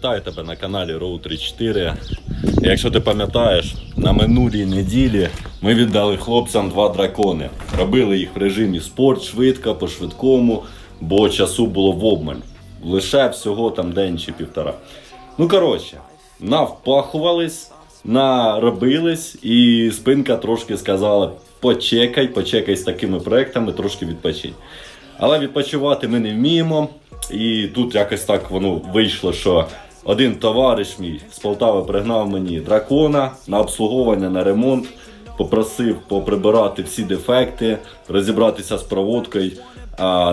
Вітаю тебе на каналі Row 34. Якщо ти пам'ятаєш, на минулій неділі ми віддали хлопцям два дракони. Робили їх в режимі спорт, швидко, по швидкому, бо часу було в обмаль. Лише всього там день чи півтора. Ну коротше, навпахувались, наробились, і спинка трошки сказала: почекай, почекай з такими проектами, трошки відпочинь. Але відпочивати ми не вміємо. І тут якось так воно вийшло, що один товариш мій з Полтави пригнав мені дракона на обслуговування, на ремонт. Попросив поприбирати всі дефекти, розібратися з проводкою,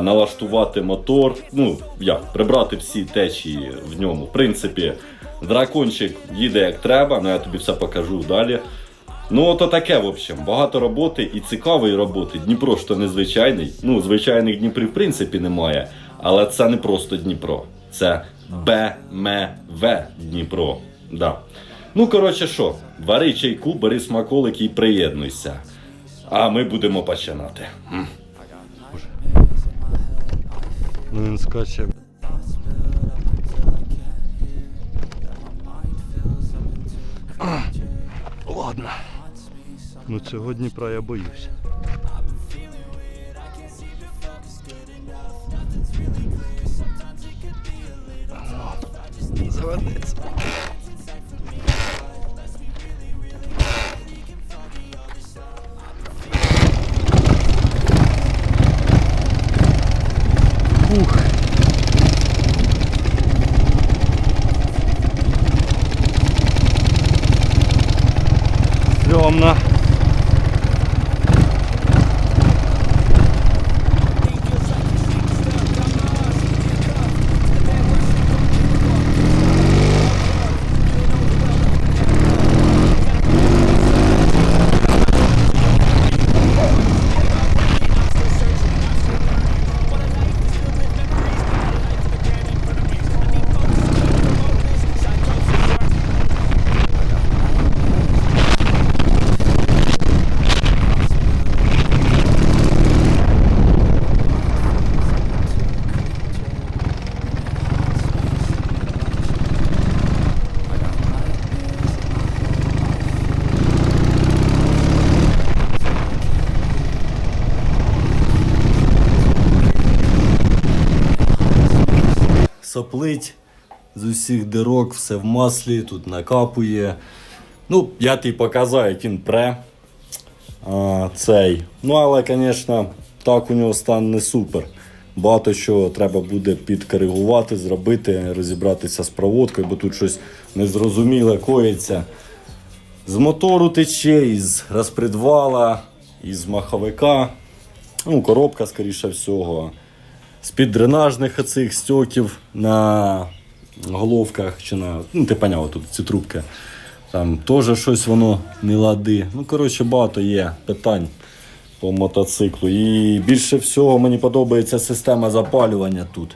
налаштувати мотор. Ну, як, прибрати всі течії в ньому. В принципі, дракончик їде як треба, ну я тобі все покажу далі. Ну, ото таке, в общем, багато роботи і цікавої роботи. Дніпро то незвичайний. Ну, звичайних Дніпрів в принципі немає. Але це не просто Дніпро. Це БМВ Дніпро. Да. Ну, коротше, що, вари чайку, бери смаколики і приєднуйся. А ми будемо починати. М. Ну він скаче. Ладно. Ну цього Дніпра я боюсь. Заведеться. Ух. Соплить з усіх дирок, все в маслі, тут накапує. Ну, я тобі показав, як він пре. А, цей. Ну, але, звісно, так у нього стан не супер. Багато що треба буде підкоригувати, зробити, розібратися з проводкою, бо тут щось незрозуміле коїться. З мотору тече, із розпредвала, із маховика. Ну, коробка, скоріше всього. З-під дренажних оцих стьоків на головках чи на. Ну, ти поняв, тут ці трубки. Там теж щось воно не лади. Ну, коротше, багато є питань по мотоциклу. І більше всього мені подобається система запалювання тут.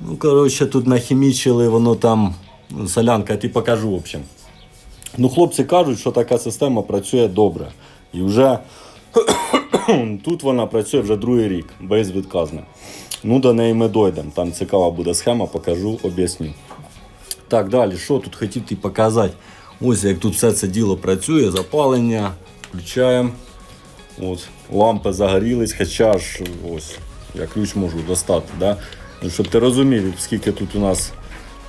Ну, коротше, тут нахімічили, воно там. Солянка, я тобі покажу, в общем. Ну, хлопці кажуть, що така система працює добре. І вже тут вона працює вже другий рік, безвідказно. Ну, до неї ми дійдемо. Там цікава буде схема, покажу, об'ясню. Так, далі, що тут хотів тобі показати? Ось як тут все це діло працює, запалення, включаємо. От, лампи загорілись, хоча ж ось, я ключ можу достати. Да? Ну, щоб ти розумів, скільки тут у нас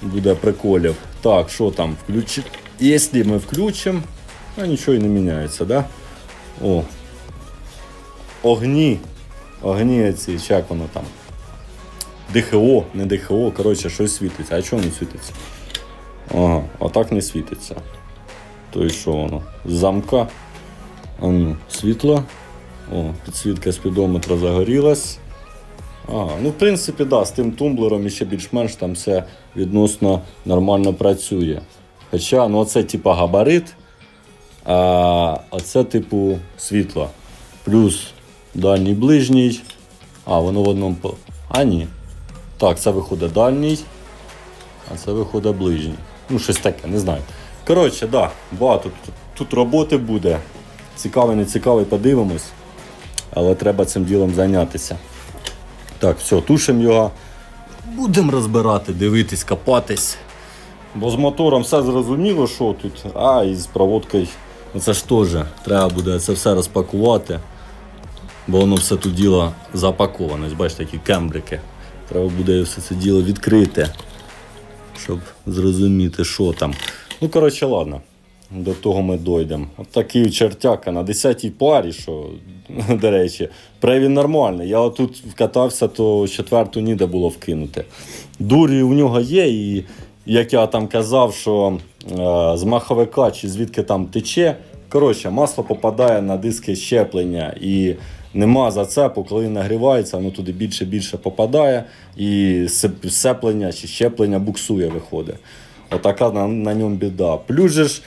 буде приколів. Так, що там, включи. Якщо ми включимо, ну, нічого і не міняється, да? О. Огні. Огні ці, як воно там. ДХО, не ДХО, коротше, щось світиться. А чого не світиться? Ага, а так не світиться. То і що воно? Замка. А ну, світло. О, підсвітка спідометра загорілась. Ага, ну в принципі, да, з тим тумблером ще більш-менш там все відносно нормально працює. Хоча, ну оце типа габарит, а оце типу світло. Плюс дальній ближній. А, воно в одному. А, ні. Так, це виходить дальній, а це виходить ближній. Ну, щось таке, не знаю. Коротше, да, багато тут, тут роботи буде. Цікавий, не цікавий, подивимось. Але треба цим ділом зайнятися. Так, все, тушимо його. Будемо розбирати, дивитись, копатись. Бо з мотором все зрозуміло, що тут, а і з проводкою. Це ж теж треба буде це все розпакувати. Бо воно все тут діло запаковане. Бачите, такі кембрики. Треба буде все це діло відкрити, щоб зрозуміти, що там. Ну, коротше, ладно. До того ми дійдемо. От такий чертяка на 10-й парі, що, до речі, превін нормальний. Я тут катався, то четверту ніде було вкинути. Дурі у нього є, і як я там казав, що е, з маховика чи звідки там тече. Коротше, масло попадає на диски щеплення і нема зацепу, коли нагрівається, воно туди більше більше попадає, і сеп- сцеплення чи щеплення буксує, виходить. Отака на, на ньому біда. Плюс же ж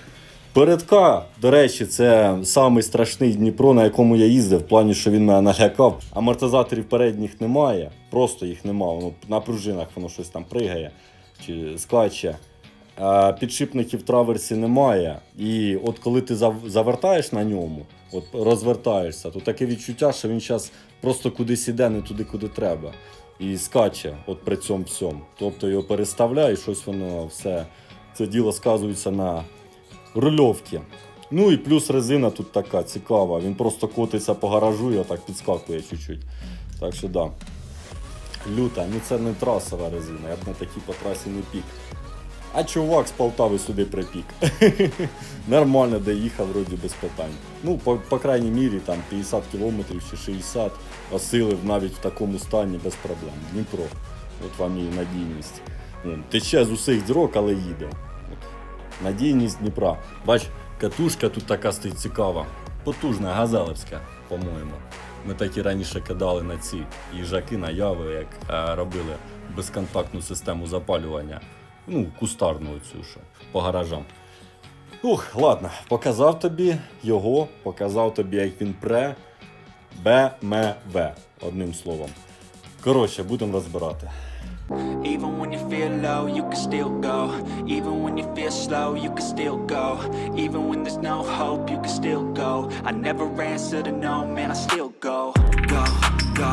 Передка, до речі, це самий страшний Дніпро, на якому я їздив, в плані, що він мене налякав. Амортизаторів передніх немає, просто їх немає. Воно на пружинах воно щось там пригає чи скаче. А підшипників траверсі немає. І от коли ти завертаєш на ньому, от розвертаєшся, то таке відчуття, що він зараз просто кудись іде, не туди, куди треба. І скаче от при цьому всьому. Тобто його переставляє, і щось воно все. Це діло сказується на рульовки. Ну і плюс резина тут така цікава. Він просто котиться по гаражу і отак підскакує чуть-чуть. Так що да. Люта, ну це не трасова резина, я б на такій по трасі не пік. А чувак з Полтави сюди припік. Нормально доїхав, вроді без питань. Ну, по, по крайній мірі, там 50 кілометрів чи 60 осилив навіть в такому стані без проблем. Дніпро. От вам і надійність. Ну, Тече з усіх дірок, але їде. От. Надійність Дніпра. Бач, катушка тут така стоїть цікава. Потужна, газелевська, по-моєму. Ми такі раніше кидали на ці їжаки, на яви, як е, робили безконтактну систему запалювання. Ну, кустарну цю, що по гаражам. Ух, ладно, показав тобі його, показав тобі, як він пре. БМВ, одним словом. Коротше, будемо розбирати. Even when you feel low, you can still go. Even when you feel slow, you can still go. Even when there's no hope, you can still go. I never answer to no, man, I still go, go, go,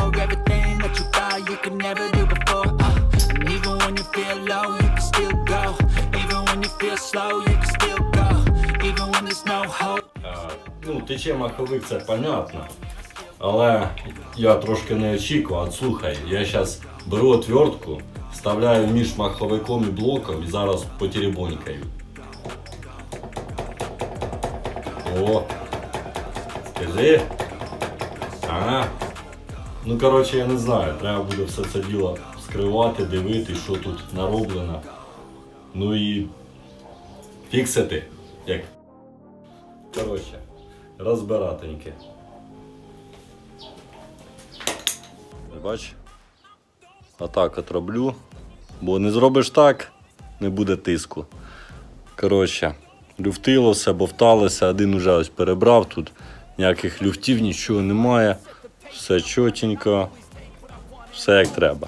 finally explore everything that you thought you could never do before. Uh, and even when you feel low, you can still go. Even when you feel slow, you can still go. Even when there's no hope. Е, Ну, тече маховик, це понятно. Але я трошки не очікував. Слухай, я зараз беру отвертку, вставляю між маховиком і блоком і зараз потеребонькаю. О! Скажи. Ага. Ну, коротше, я не знаю. Треба буде все це діло скривати, дивитись, що тут нароблено. Ну і фіксити. Як Коротше, розбиратеньки. Бач? Отак от роблю. Бо не зробиш так, не буде тиску. Коротше, Люфтило, все бовталося, один уже ось перебрав тут. Ніяких люфтів, нічого немає. Все чотенько, все як треба.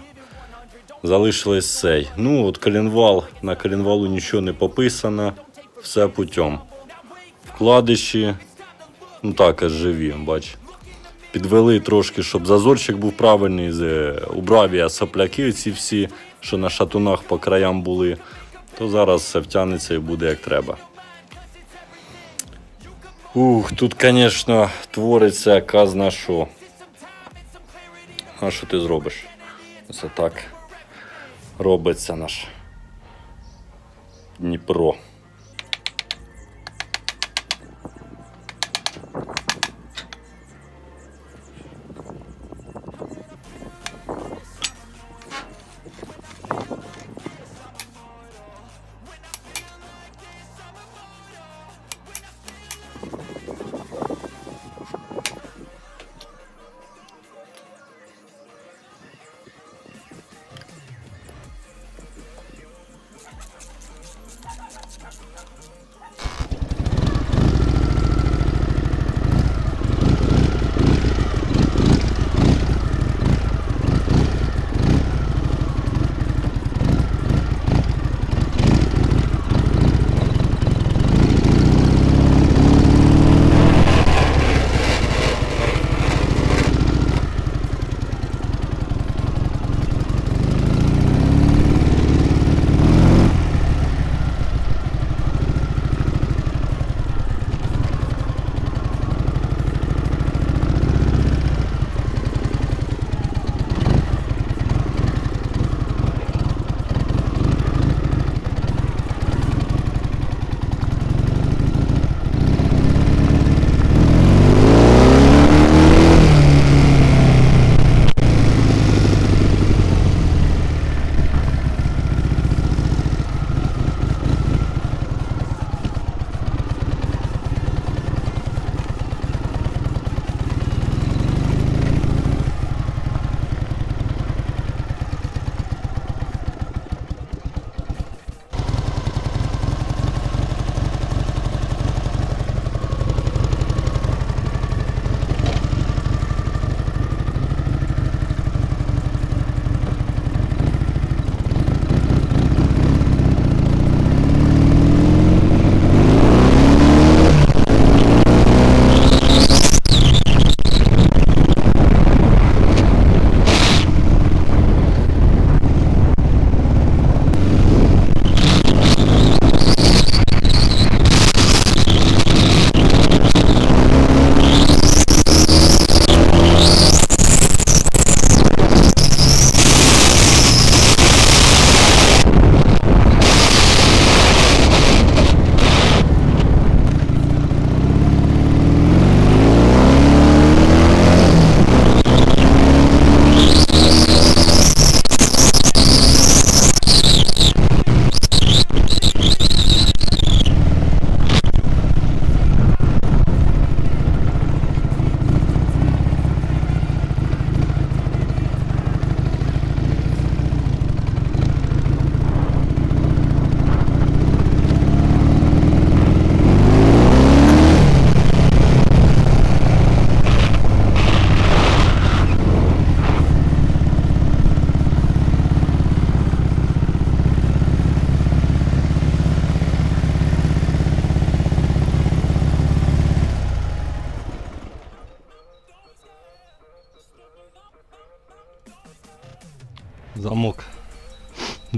Залишилось цей. Ну, от коленвал, на коленвалу нічого не пописано, все путем. Вкладиші, ну також живі, бач. Підвели трошки, щоб зазорчик був правильний. Убрав я сопляки, ці всі, що на шатунах по краям були, то зараз все втягнеться і буде як треба. Ух, тут, звісно, твориться казна що. А що ти зробиш? Це так робиться наш Дніпро.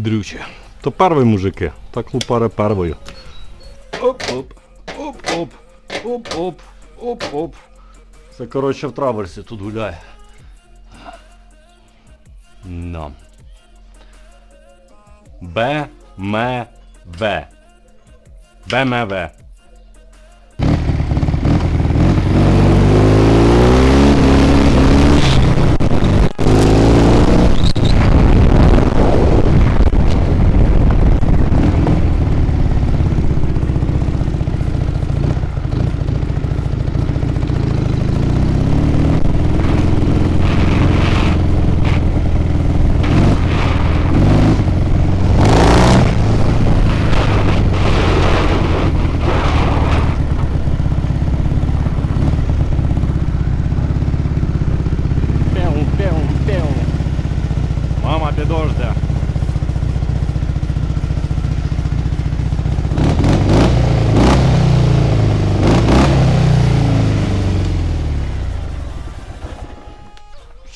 Дрюче. То перший мужики. Так лупаре первою. Оп-оп. Оп-оп. Оп-оп. Оп-оп. Це, коротше, в траверсі тут гуляє. Да. Б. М. В. БМВ.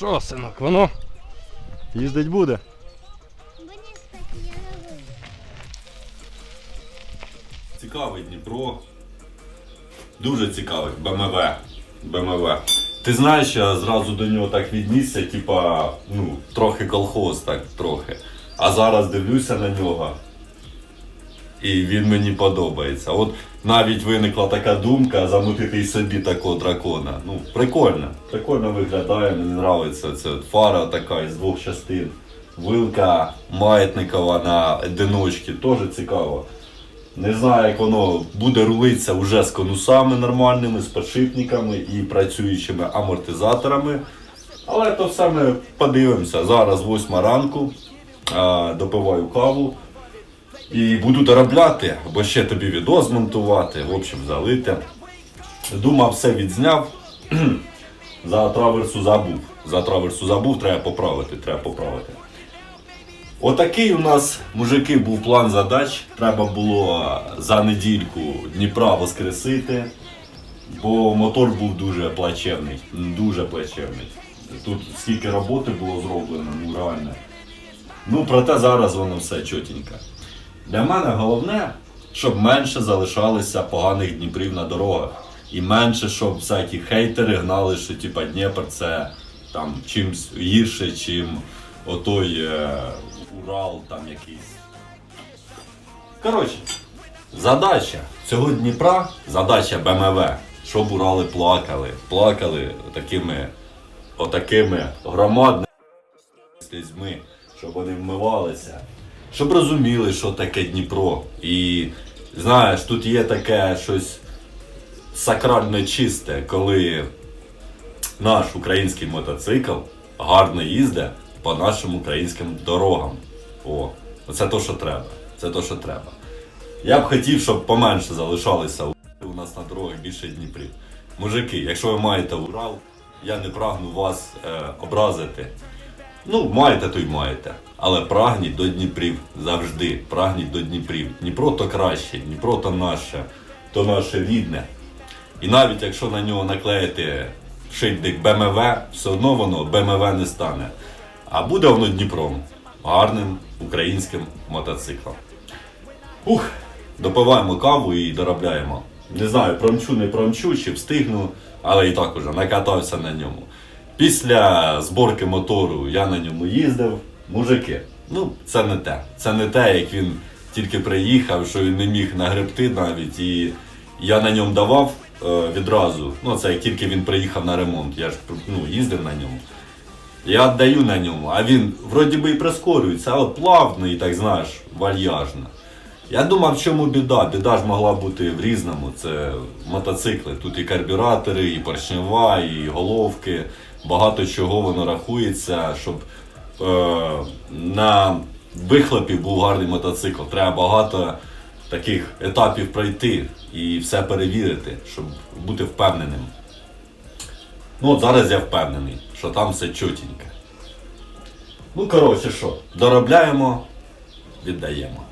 Що, синок, воно їздить буде? Цікавий Дніпро. Дуже цікавий. БМВ. БМВ. Ти знаєш, я зразу до нього так віднісся, типа, ну, трохи колхоз, так трохи. А зараз дивлюся на нього. І він мені подобається. От навіть виникла така думка замутити й собі такого дракона. Ну, прикольно. Прикольно виглядає, мені подобається. Це фара така із двох частин. Вилка маятникова на одиночці, теж цікаво. Не знаю, як воно буде рулитися вже з конусами нормальними, з підшипниками і працюючими амортизаторами. Але то все ми подивимося. Зараз 8 ранку, допиваю каву і буду доробляти, бо ще тобі відео змонтувати, в общем, залити. Думав, все відзняв. За траверсу забув. За траверсу забув, треба поправити, треба поправити. Отакий у нас, мужики, був план задач. Треба було за недільку Дніпра воскресити, бо мотор був дуже плачевний. Дуже плачевний. Тут скільки роботи було зроблено, ну реально. Ну, проте зараз воно все чотенько. Для мене головне, щоб менше залишалося поганих Дніпрів на дорогах. І менше, щоб всякі хейтери гнали, що типа Дніпр це там чимсь гірше, чим отой е, Урал там якийсь. Коротше, задача цього Дніпра, задача БМВ, щоб Урали плакали. Плакали такими, отакими громадними слізьми, щоб вони вмивалися, щоб розуміли, що таке Дніпро. І знаєш, тут є таке щось сакрально чисте, коли наш український мотоцикл гарно їздить по нашим українським дорогам. О, це то, що треба. Це то, що треба. Я б хотів, щоб поменше залишалися у нас на дорогах більше Дніпрів. Мужики, якщо ви маєте Урал, я не прагну вас е, образити. Ну, маєте, то й маєте. Але прагніть до Дніпрів завжди. Прагніть до Дніпрів. Дніпро то краще, Дніпро то наше, то наше рідне. І навіть якщо на нього наклеїти шильдик БМВ, все одно воно БМВ не стане. А буде воно Дніпром. Гарним українським мотоциклом. Ух, допиваємо каву і доробляємо. Не знаю, промчу, не промчу, чи встигну, але і так уже накатався на ньому. Після зборки мотору я на ньому їздив. Мужики, ну це не те. Це не те, як він тільки приїхав, що він не міг нагребти навіть. І я на ньому давав е, відразу. Ну, це як тільки він приїхав на ремонт. Я ж ну, їздив на ньому. Я віддаю на ньому, а він вроді би і прискорюється, але плавно і так знаєш, вальяжно. Я думав, в чому біда? Біда ж могла бути в різному. Це мотоцикли. Тут і карбюратори, і поршнева, і головки. Багато чого воно рахується, щоб е, на вихлопі був гарний мотоцикл. Треба багато таких етапів пройти і все перевірити, щоб бути впевненим. Ну от зараз я впевнений, що там все чотенько. Ну, коротше що, доробляємо, віддаємо.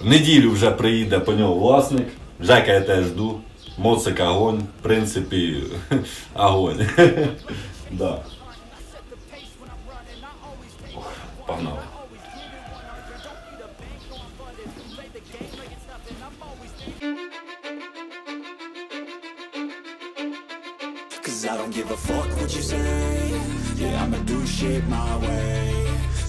В неділю вже приїде по нього власник. Жека я теж жду. Моцик огонь. В принципі, огонь. да. Ох, погнали. Cause I don't give a fuck what you say Yeah, I'ma do shit my way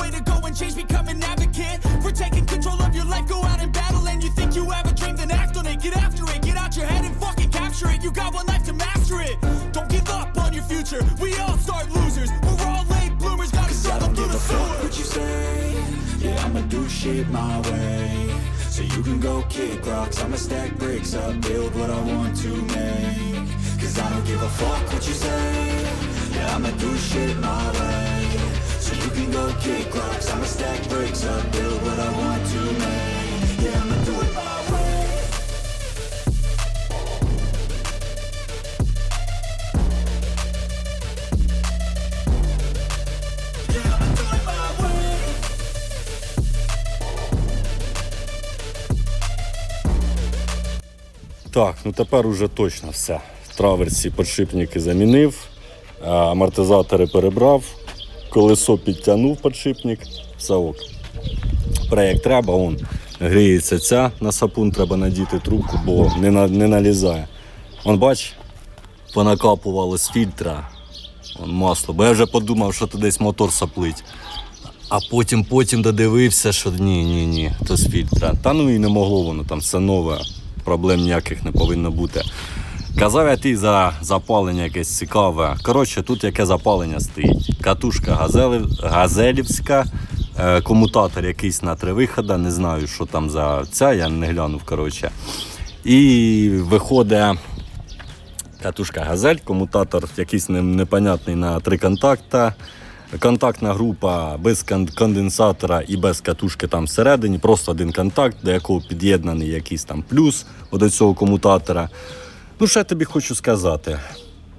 way to go and change, become an advocate. For taking control of your life, go out and battle. And you think you have a dream, then act on it. Get after it, get out your head and fucking capture it. You got one life to master it. Don't give up on your future. We all start losers. We're all late bloomers, gotta struggle don't through give the a fuck sewer. what you say Yeah, I'ma do shit my way So you can go kick rocks I'ma stack bricks up, build what I want to make Cause I don't give a fuck what you say Yeah, I'ma do shit my way So you can go kick rocks I'ma stack bricks up, build what I want to make Yeah, I'ma do it my way Yeah, I'ma do it my way Так, ну тепер уже точно все. Траверсі подшипники замінив, амортизатори перебрав, колесо підтягнув подшипник, все ок. Проєкт треба, он гріється ця на сапун, треба надіти трубку, бо не, на, не налізає. Он бач, понакапувало з фільтра он масло, бо я вже подумав, що то десь мотор саплить. А потім потім додивився, що ні, ні, ні, то з фільтра. Та ну і не могло воно там все нове, проблем ніяких не повинно бути. Казав я ти за запалення якесь цікаве. Коротше, тут яке запалення стоїть. Катушка газелів, газелівська, е, комутатор якийсь на три виходи, не знаю, що там за ця, я не глянув. коротше. І виходить катушка газель, комутатор якийсь непонятний на три контакта. Контактна група без конденсатора і без катушки там всередині, просто один контакт, до якого під'єднаний якийсь там плюс до цього комутатора. Ну, що я тобі хочу сказати.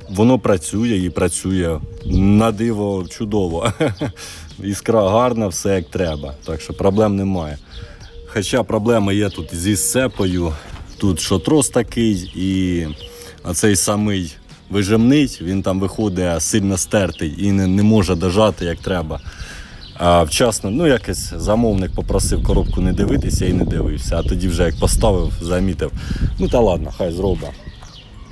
Воно працює і працює на диво чудово. Іскра гарна, все як треба. Так що проблем немає. Хоча проблема є тут зі сцепою. Тут що трос такий, і цей самий вижимний, він там виходить сильно стертий і не, не може дожати як треба. А вчасно, ну якось замовник попросив коробку не дивитися і не дивився. А тоді вже як поставив, замітив. Ну та ладно, хай зробить.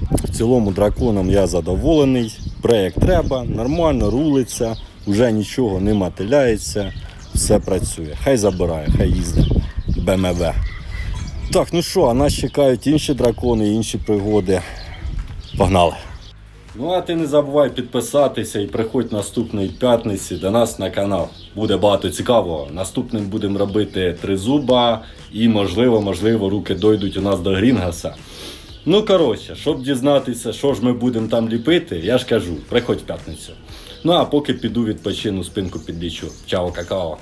В цілому драконом я задоволений. Проєкт треба, нормально рулиться, вже нічого не мотиляється, все працює. Хай забирає, хай їздить. БМВ. Так, ну що, а нас чекають інші дракони, інші пригоди. Погнали! Ну а ти не забувай підписатися і приходь наступної п'ятниці до нас на канал. Буде багато цікавого. Наступним будемо робити тризуба і можливо, можливо, руки дойдуть у нас до Грінгаса. Ну, коротше, щоб дізнатися, що ж ми будемо там ліпити, я ж кажу, приходь в п'ятницю. Ну а поки піду відпочину, спинку підлічу. Чао, какао.